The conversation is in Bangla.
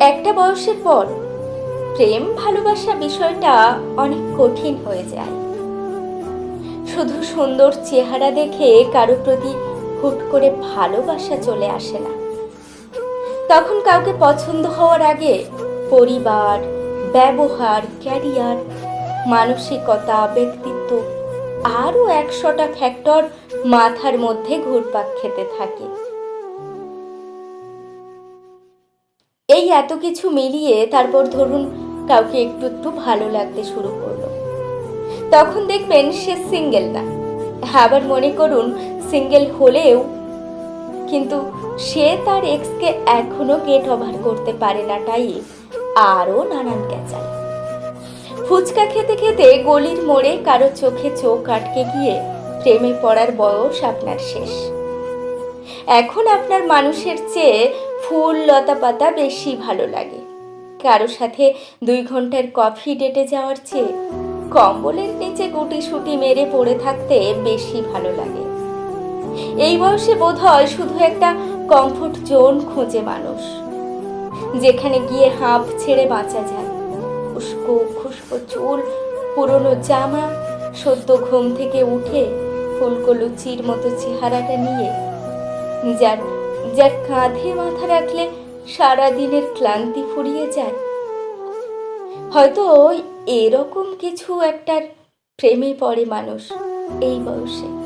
একটা বয়সের পর প্রেম ভালোবাসা বিষয়টা অনেক কঠিন হয়ে যায়। শুধু সুন্দর চেহারা দেখে কারও প্রতি হুট করে ভালোবাসা চলে আসে না। তখন কাউকে পছন্দ হওয়ার আগে পরিবার, ব্যবহার, ক্যারিয়ার, মানসিকতা, ব্যক্তিত্ব আরও একশোটা ফ্যাক্টর মাথার মধ্যে ঘুরপাক খেতে থাকে। এই এত কিছু মিলিয়ে তারপর ধরুন কাউকে একটু একটু ভালো লাগতে শুরু করল। তখন দেখবেন সে সিঙ্গেল না। আবার মনে করুন সিঙ্গেল হলেও কিন্তু সে তার এক্সকে এখনও গেট ওভার করতে পারে না তাই আরও নানান ক্যাচাল। ফুচকা খেতে খেতে গলির মোড়ে কারও চোখে চোখ আটকে গিয়ে প্রেমে পড়ার বয়স আপনার শেষ। এখন আপনার মানুষের চেয়ে ফুল লতা পাতা বেশি ভালো লাগে। কারও সাথে দুই ঘণ্টার কফি ডেটে যাওয়ার চেয়ে কম্বলের নিচে গুটি সুটি মেরে পড়ে থাকতে বেশি ভালো লাগে। এই বয়সে বোধ হয় শুধু একটা কমফোর্ট জোন খোঁজে মানুষ, যেখানে গিয়ে হাঁপ ছেড়ে বাঁচা যায়। উস্কো খুস্কো চুল, পুরনো জামা, সদ্য ঘুম থেকে উঠে ফুলকো লুচির মতো চেহারাটা নিয়ে যার যার কাঁধে মাথা রাখলে সারা দিনের ক্লান্তি ফুরিয়ে যায়। হয়তো এরকম কিছু একটার প্রেমে পড়ে মানুষ এই বয়সে।